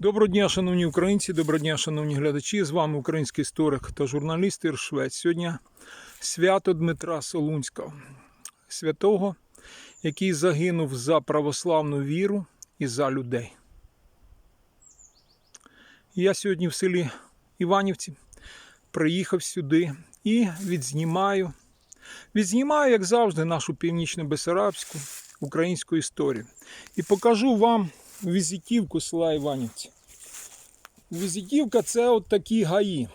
Доброго дня, шановні українці, доброго дня, шановні глядачі. З вами український історик та журналіст Ір Швець. Сьогодні свято Дмитра Солунського, святого, який загинув за православну віру і за людей. Я сьогодні в селі Іванівці приїхав сюди і відзнімаю, відзнімаю, як завжди, нашу північно-бесарабську українську історію. І покажу вам візитівку села Іванівці. Візитівка це от такі гаї.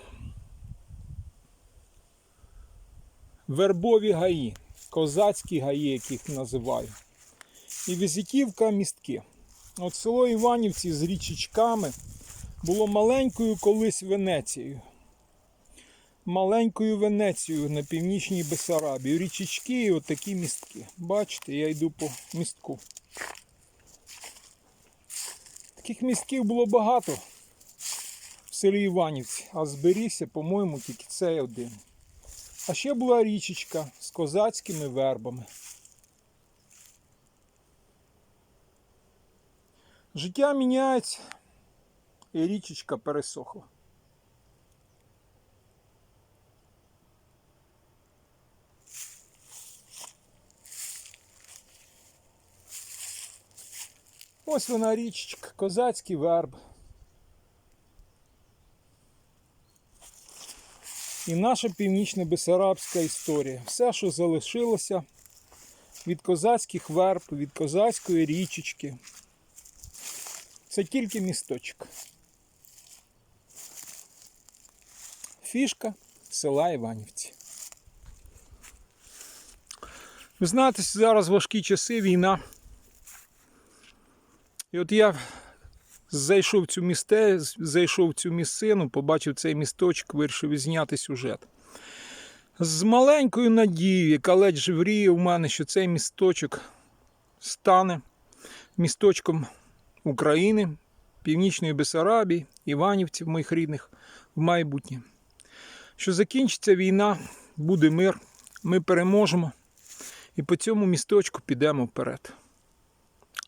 Вербові гаї, козацькі гаї, яких називаю. І візитівка містки. От село Іванівці з річечками було маленькою колись Венецією. Маленькою Венецією на північній Бесарабії. Річечки і от такі містки. Бачите, я йду по містку. Таких містків було багато в селі Іванівці, а зберігся, по-моєму, тільки цей один. А ще була річечка з козацькими вербами. Життя міняється, і річечка пересохла. Ось вона річечка, козацький верб. І наша північно-бесарабська історія. Все, що залишилося від козацьких верб, від козацької річечки. Це тільки місточок. Фішка села Іванівці. Ви знаєте, зараз важкі часи, війна. І от я зайшов в цю місте, зайшов в цю місцину, побачив цей місточок, вирішив зняти сюжет. З маленькою надією, яка ледь живріє у мене, що цей місточок стане місточком України, Північної Бесарабії, Іванівців моїх рідних в майбутнє. Що закінчиться війна, буде мир, ми переможемо і по цьому місточку підемо вперед.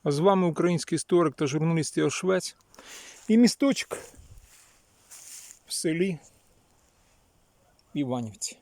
З вами український історик та журналіст Його Швець. І місточок в селі Іванівці.